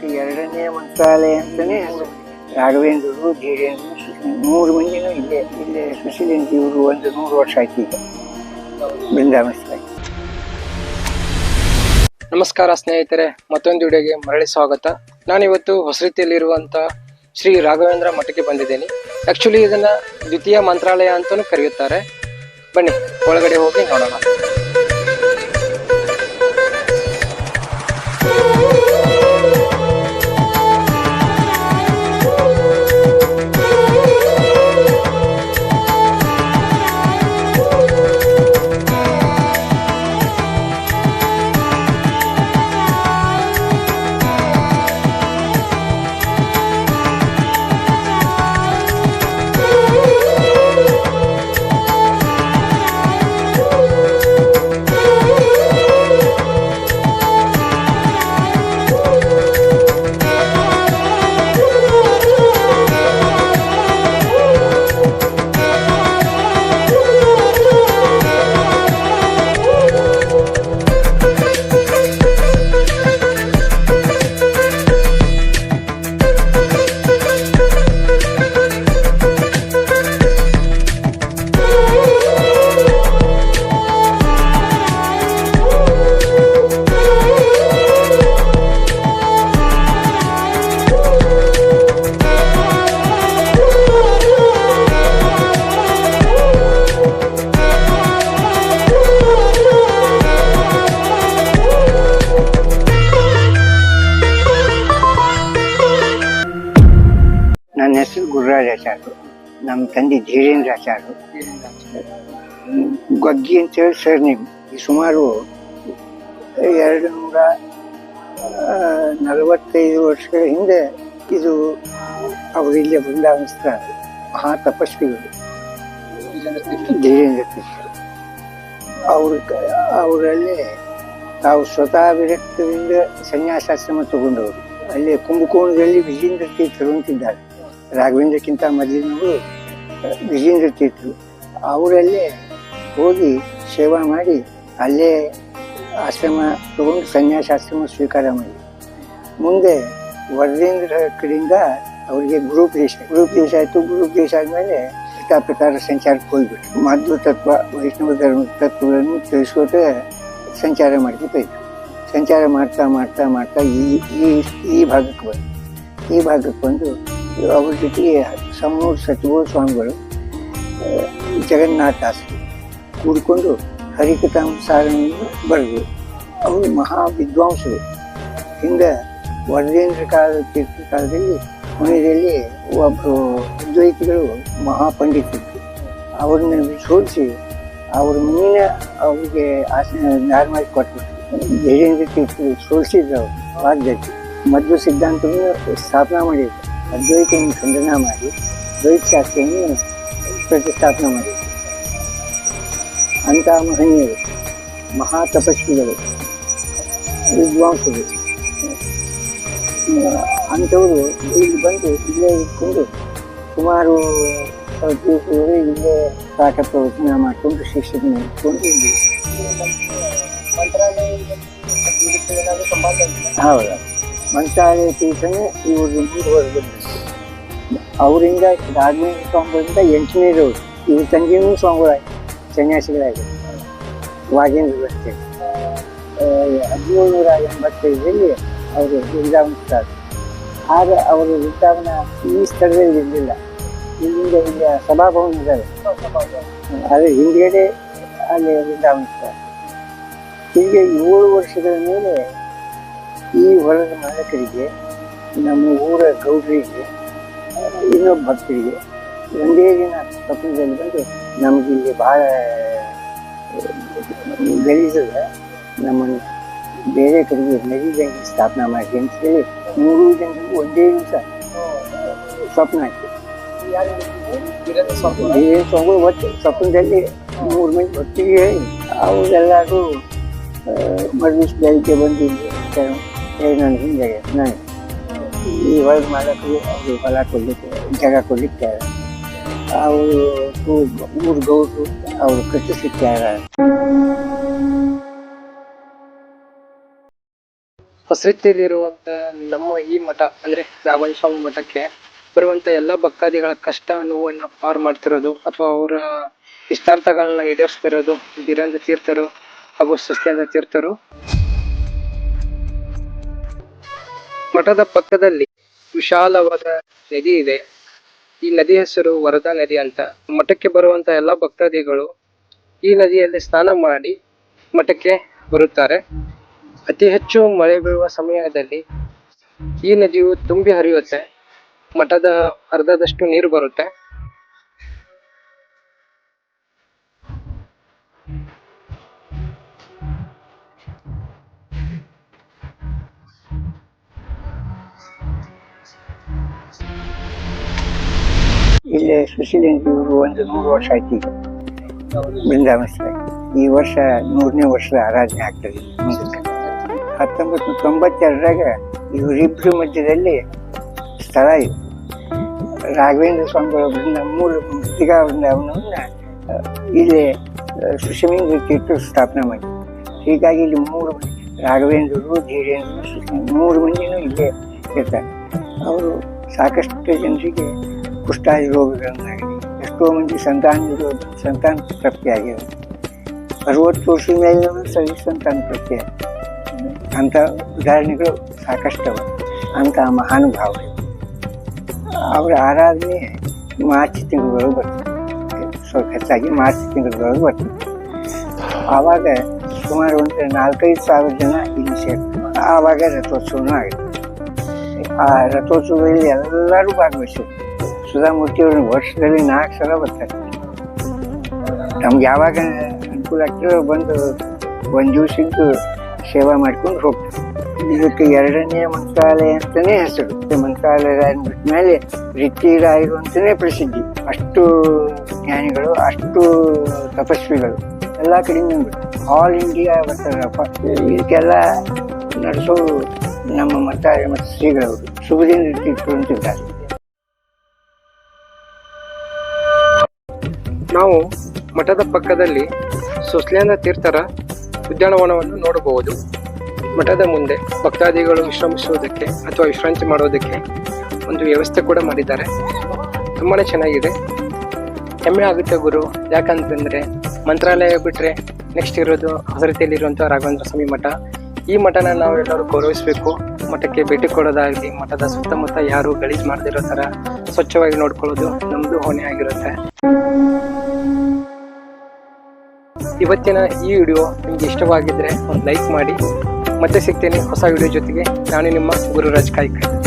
ಒಟ್ಟು ಎರಡನೇ ಮಂತ್ರಾಲಯ ಅಂತಾನೆ ರಾಘವೇಂದ್ರರು ಧೀರೇಂದ್ರ ಮೂರು ಮಂದಿನೂ ಇಲ್ಲೇ ಇಲ್ಲೇ ಸುಶೀಲೇಂದ್ರ ಇವರು ಒಂದು ನೂರು ವರ್ಷ ಆಯ್ತು ಈಗ. ಬೃಂದಾವನ ನಮಸ್ಕಾರ ಸ್ನೇಹಿತರೆ, ಮತ್ತೊಂದು ವಿಡಿಯೋಗೆ ಮರಳಿ ಸ್ವಾಗತ. ನಾನಿವತ್ತು ಹೊಸರೀತಿಯಲ್ಲಿರುವಂತ ಶ್ರೀ ರಾಘವೇಂದ್ರ ಮಠಕ್ಕೆ ಬಂದಿದ್ದೀನಿ. ಆ್ಯಕ್ಚುಲಿ ಇದನ್ನ ದ್ವಿತೀಯ ಮಂತ್ರಾಲಯ ಅಂತಾನೂ ಕರೆಯುತ್ತಾರೆ. ಬನ್ನಿ, ಒಳಗಡೆ ಹೋಗಿ ನೋಡೋಣ. ಗುರುರಾಜಾಚಾರ್ಯರು, ನಮ್ಮ ತಂದೆ ಧೀರೇಂದ್ರ ಆಚಾರ್ಯರು ಗೊಗ್ಗಿ ಅಂತೇಳಿ ಸರ್ ನೇಮ್ ಸುಮಾರು ಎರಡು ನೂರ ನಲವತ್ತೈದು ವರ್ಷಗಳ ಹಿಂದೆ ಇದು ಅವರು ಇಲ್ಲೇ ಬೃಂದಾವನಿಸ್ತ ಮಹಾ ತಪಸ್ವಿಗಳು, ಧೀರೇಂದ್ರ ಅವ್ರ ಅವರಲ್ಲಿ ತಾವು ಸ್ವತಃ ವಿರಕ್ತದಿಂದ ಸನ್ಯಾಸಾಶ್ರಮ ತಗೊಂಡವರು. ಅಲ್ಲಿ ಕುಂಭಕೋಣದಲ್ಲಿ ವಿಜೇಂದ್ರ ತೀರ್ಥರು ಅಂತಿದ್ದಾರೆ. ರಾಘವೇಂದ್ರಕ್ಕಿಂತ ಮೊದಲಿನವರು ವಿಜೇಂದ್ರ ತೀರ್ಥರು. ಅವರಲ್ಲೇ ಹೋಗಿ ಸೇವಾ ಮಾಡಿ ಅಲ್ಲೇ ಆಶ್ರಮ ತಗೊಂಡು ಸನ್ಯಾಸಾಶ್ರಮ ಸ್ವೀಕಾರ ಮಾಡಿ. ಮುಂದೆ ವರದೇಂದ್ರ ಕಡೆಯಿಂದ ಅವರಿಗೆ ಗುರುಪದೇಶ ಗುರುಪದೇಶ ಆಯಿತು. ಗುರುಪದೇಶ ಆದಮೇಲೆ ಯಥಾ ಪ್ರಕಾರ ಸಂಚಾರಕ್ಕೆ ಹೋಗ್ಬಿಟ್ಟು ಮಾಧು ತತ್ವ, ವೈಷ್ಣವ ಧರ್ಮ ತತ್ವಗಳನ್ನು ತಿಳಿಸ್ಕೊಟ್ಟು ಸಂಚಾರ ಮಾಡ್ಕೊತ ಇದ್ರು ಸಂಚಾರ ಮಾಡ್ತಾ ಮಾಡ್ತಾ ಮಾಡ್ತಾ ಈ ಈ ಈ ಭಾಗಕ್ಕೆ ಬಂದು ಈ ಭಾಗಕ್ಕೆ ಬಂದು ಅವ್ರ ಜೊತೆಗೆ ಸಮೂಹ ಸಚಿವ ಸ್ವಾಮಿಗಳು ಜಗನ್ನಾಥ ಜಗನ್ನಾಥಾಸ್ತಿ ಕೂಡಿಕೊಂಡು ಹರಿಕಥಾಂಸಾರವನ್ನು ಬರೆದು ಅವರು ಮಹಾ ವಿದ್ವಾಂಸರು. ಹಿಂದೆ ವರದೇಂದ್ರ ಕಾಲ ತೀರ್ಥ ಕಾಲದಲ್ಲಿ ಮನೆಯಲ್ಲಿ ಒಬ್ಬರು ಅದ್ವೈತಿಗಳು ಮಹಾಪಂಡಿತರು ಅವ್ರನ್ನ ಸೋಲಿಸಿ ಅವ್ರ ಮುಂದಿನ ಅವ್ರಿಗೆ ಆಸನ ನಾರ್ಮಲಿ ಕೊಟ್ಟರು ಧೈರ್ಯ ತೀರ್ಥ ಸೋಲಿಸಿದ್ರು ಅವರು. ವಾಗ್ದತ್ತಿ ಮಧ್ವ ಸಿದ್ಧಾಂತವನ್ನು ಸ್ಥಾಪನಾ ಮಾಡಿದ್ರು. ಅದ್ವೈತವನ್ನು ಖಂಡನ ಮಾಡಿ ದ್ವೈತ ಶಾಸ್ತ್ರಿಯನ್ನು ಪ್ರತಿಷ್ಠಾಪನೆ ಮಾಡಿದ್ರು ಅಂತ ಮಹನೀಯರು ಮಹಾ ತಪಸ್ವಿಗಳು ವಿದ್ವಾಂಸರು ಅಂಥವರು ಇಲ್ಲಿ ಬಂದು ಇಲ್ಲೇ ಇಟ್ಕೊಂಡು ಸುಮಾರು ದಿವಸಗಳು ಇಲ್ಲೇ ಪಾಠ ಪ್ರವಚನ ಮಾಡಿಕೊಂಡು ಶಿಕ್ಷಕನ ಇಟ್ಕೊಂಡು ಇಲ್ಲಿ ಹೌದು ಮಂತ್ರಾಲಯ ಪೀಠನೇ ಇವರು ಹೊರಗಡೆ ಅವರಿಂದ ಧಾರ್ಮಿಕ ಸ್ವಾಮಿಗಳಿಂದ ಇರೋರು. ಇವ್ರ ತಂಗಿನೂ ಸ್ವಾಮಿಗಳಾಗಿ, ಸನ್ಯಾಸಿಗಳಾಗಿ. ವಾಗೇಂದ್ರ ಹದಿನೇಳು ನೂರ ಎಂಬತ್ತೈದರಲ್ಲಿ ಅವರು ವೃಂದಾವನ ಆದರೆ ಅವರು ವೃಂದಾವನ ಈ ಸ್ಥಳದಲ್ಲಿ ಇರಲಿಲ್ಲ. ಇಲ್ಲಿಂದ ಇಲ್ಲಿ ಸಭಾಭವನ ಇದ್ದಾರೆ. ಆದರೆ ಹಿಂದ್ಗಡೆ ಅಲ್ಲಿ ವೃಂದಾವನ ಹೀಗೆ ಏಳು ವರ್ಷಗಳ ಮೇಲೆ ಈ ಹೊಲದ ಮಾಲಕರಿಗೆ, ನಮ್ಮ ಊರ ಗೌಡರಿಗೆ, ಇನ್ನೊಬ್ಬ ಭಕ್ತರಿಗೆ ಒಂದೇ ದಿನ ಸ್ವಪ್ನದಲ್ಲಿ ಬಂದು ನಮಗೆ ಇಲ್ಲಿ ಭಾಳ ಗಲೀಜದ ನಮ್ಮನ್ನು ಬೇರೆ ಕಡೆಗೆ ನದಿದಂಗೆ ಸ್ಥಾಪನೆ ಮಾಡಿ ಅಂತ ಹೇಳಿ ಮೂರು ಜನರಿಗೂ ಒಂದೇ ದಿವಸ ಸ್ವಪ್ನ ಆಯ್ತು. ಸ್ವಾಮಿಗಳು ಒಟ್ಟು ಸ್ವಪ್ನದಲ್ಲಿ ಮೂರು ಮಂದಿ ಒಟ್ಟಿಗೆ ಅವರೆಲ್ಲರೂ ಮರುದಿವ್ಸ ಬೆಳಿಗ್ಗೆ ಬಂದು ಇಲ್ಲಿ ಹೇಳಿ ನಾನು ಹಿಂಗೆ ನಾನು ಈ ಹೊಲದ ಮಾಡೋಕ್ಕೂ ಅವರು ಫಲ ಕೊಡ್ಲಿಕ್ಕೆ, ಜಾಗ ಕೊಡ್ಲಿಕ್ಕೆ ಅವರು ಊರು ಗೌಟು ಅವರು ಕಟ್ಟಿಸಲಿಕ್ಕೆ ಹೊಸರಿತಿಯಲ್ಲಿರುವಂತ ನಮ್ಮ ಈ ಮಠ, ಅಂದ್ರೆ ರಾಘವೇಂದ್ರ ಸ್ವಾಮಿ ಮಠಕ್ಕೆ ಬರುವಂತ ಎಲ್ಲ ಭಕ್ತಾದಿಗಳ ಕಷ್ಟ ನೋವನ್ನು ಪಾರು ಮಾಡ್ತಿರೋದು, ಅಥವಾ ಅವರ ಇಷ್ಟಾರ್ಥಗಳನ್ನ ಈಡೇರಿಸ್ತಿರೋದು ವೀರೇಂದ್ರ ತೀರ್ಥರು ಹಾಗೂ ಸತ್ಯೇಂದ್ರ ತೀರ್ಥರು. ಮಠದ ಪಕ್ಕದಲ್ಲಿ ವಿಶಾಲವಾದ ನದಿ ಇದೆ. ಈ ನದಿ ಹೆಸರು ವರದಾ ನದಿ ಅಂತ. ಮಠಕ್ಕೆ ಬರುವಂತ ಎಲ್ಲ ಭಕ್ತಾದಿಗಳು ಈ ನದಿಯಲ್ಲಿ ಸ್ನಾನ ಮಾಡಿ ಮಠಕ್ಕೆ ಬರುತ್ತಾರೆ. ಅತಿ ಹೆಚ್ಚು ಮಳೆ ಬೀಳುವ ಸಮಯದಲ್ಲಿ ಈ ನದಿಯು ತುಂಬಿ ಹರಿಯುತ್ತೆ. ಮಠದ ಅರ್ಧದಷ್ಟು ನೀರು ಬರುತ್ತೆ. ಇಲ್ಲಿ ಸುಶೀಲೇಂದ್ರ ಇವರು ಒಂದು ನೂರು ವರ್ಷ ಆಯ್ತು ಈಗ. ಈ ವರ್ಷ ನೂರನೇ ವರ್ಷದ ಆರಾಧನೆ ಆಗ್ತದೆ ಮುಂದಕ್ಕೆ. ಹತ್ತೊಂಬತ್ತು ತೊಂಬತ್ತೆರಡರಾಗ ಇವರಿಬ್ಬರ ಮಧ್ಯದಲ್ಲಿ ಸ್ಥಳ ಇದೆ. ರಾಘವೇಂದ್ರ ಸ್ವಾಮಿಗಳ ಬೃಂದ ಮೂಲ ಮೃತಿಗಾ ಬೃಂದಾವನವನ್ನು ಇಲ್ಲಿ ಆ, ತೀರ್ಥ ಸ್ಥಾಪನೆ ಮಾಡಿ ಹೀಗಾಗಿ ಇಲ್ಲಿ ಮೂರು ರಾಘವೇಂದ್ರರು ಧೀರೇಂದ್ರರು ಮೂರು ಮಂದಿನೂ ಇಲ್ಲೇ ಇರ್ತಾರೆ. ಅವರು ಸಾಕಷ್ಟು ಜನರಿಗೆ ಕುಷ್ಠಾದಿ ರೋಗಗಳನ್ನಾಗಲಿ ಎಷ್ಟೋ ಮಂದಿ ಸಂತಾನ ರೋಗ ಸಂತಾನ ಪ್ರಾಪ್ತಿಯಾಗಿದೆ ಅರವತ್ತು ವರ್ಷದ ಮೇಲಿನವರು ಸರಿ ಸಂತಾನ ಪ್ರಾಪ್ತಿ ಅಂಥ ಉದಾಹರಣೆಗಳು ಸಾಕಷ್ಟವ ಅಂಥ ಮಹಾನುಭಾವರು ಅವರ ಆರಾಧನೆ ಮಾರ್ಚ್ ತಿಂಗಳು ಬರ್ತದೆ ಸ್ವಲ್ಪ ಹೆಚ್ಚಾಗಿ ಮಾರ್ಚ್ ತಿಂಗಳೊಳಗೆ ಬರ್ತದೆ ಆವಾಗ ಸುಮಾರು ಒಂದು ನಾಲ್ಕೈದು ಸಾವಿರ ಜನ ಇಲ್ಲಿ ಸೇರ್ತಾರೆ ಆವಾಗ ರಥೋತ್ಸವನೂ ಆಗುತ್ತೆ ಆ ರಥೋತ್ಸವದಲ್ಲಿ ಎಲ್ಲರೂ ಭಾಗವಹಿಸಿದ್ರು ಸುಧಾಮೂರ್ತಿ ಅವರು ವರ್ಷದಲ್ಲಿ ನಾಲ್ಕು ಸಲ ಬರ್ತಾರೆ. ನಮ್ಗೆ ಯಾವಾಗ ಅನುಕೂಲ ಆಗ್ತದೆ ಬಂದು ಒಂದು ದಿವಸದ್ದು ಸೇವಾ ಮಾಡ್ಕೊಂಡು ಹೋಗ್ತಾರೆ. ಇದಕ್ಕೆ ಎರಡನೇ ಮಂತ್ರಾಲಯ ಅಂತಲೇ ಹೆಸರು. ಮಂತ್ರಾಲಯ ಮೇಲೆ ರಿತಿರಾಯರು ಅಂತಲೇ ಪ್ರಸಿದ್ಧಿ. ಅಷ್ಟು ಜ್ಞಾನಿಗಳು, ಅಷ್ಟು ತಪಸ್ವಿಗಳು. ಎಲ್ಲ ಕಡೆಯಿಂದ ಆಲ್ ಇಂಡಿಯಾ ಬರ್ತಾರಪ್ಪ. ಇದಕ್ಕೆಲ್ಲ ನಡೆಸೋ ನಮ್ಮ ಮಠ ಮತ್ತು ಶ್ರೀಗಳವರು ಸುಖದಿಂದ ತೀರ್ಥರು ನಾವು ಮಠದ ಪಕ್ಕದಲ್ಲಿ ಸುಸ್ಲೇಂದ್ರ ತೀರ್ಥರ ಉದ್ಯಾನವನವನ್ನು ನೋಡಬಹುದು. ಮಠದ ಮುಂದೆ ಭಕ್ತಾದಿಗಳು ವಿಶ್ರಮಿಸುವುದಕ್ಕೆ ಅಥವಾ ವಿಶ್ರಾಂತಿ ಮಾಡೋದಕ್ಕೆ ಒಂದು ವ್ಯವಸ್ಥೆ ಕೂಡ ಮಾಡಿದ್ದಾರೆ. ತುಂಬಾ ಚೆನ್ನಾಗಿದೆ. ಹೆಮ್ಮೆ ಆಗುತ್ತೆ ಗುರು. ಯಾಕಂತಂದ್ರೆ ಮಂತ್ರಾಲಯ ಬಿಟ್ರೆ ನೆಕ್ಸ್ಟ್ ಇರೋದು ಹೊಸರತಿಯಲ್ಲಿರುವಂತಹ ರಾಘವೇಂದ್ರ ಸ್ವಾಮಿ ಮಠ. ಈ ಮಠನ ನಾವು ಎಲ್ಲರೂ ಗೌರವಿಸಬೇಕು. ಮಠಕ್ಕೆ ಭೇಟಿ ಕೊಡೋದಾಗಲಿ, ಮಠದ ಸುತ್ತಮುತ್ತ ಯಾರು ಗಲೀಜ್ ಮಾಡದಿರೋ ಥರ ಸ್ವಚ್ಛವಾಗಿ ನೋಡ್ಕೊಳ್ಳೋದು ನಮ್ದು ಹೊಣೆ ಆಗಿರುತ್ತೆ. ಇವತ್ತಿನ ಈ ವಿಡಿಯೋ ನಿಮಗೆ ಇಷ್ಟವಾಗಿದ್ದರೆ ಒಂದು ಲೈಕ್ ಮಾಡಿ. ಮತ್ತೆ ಸಿಗ್ತೇನೆ ಹೊಸ ವಿಡಿಯೋ ಜೊತೆಗೆ. ನಾನು ನಿಮ್ಮ ಗುರುರಾಜ್ ಕಾಯ್ಕ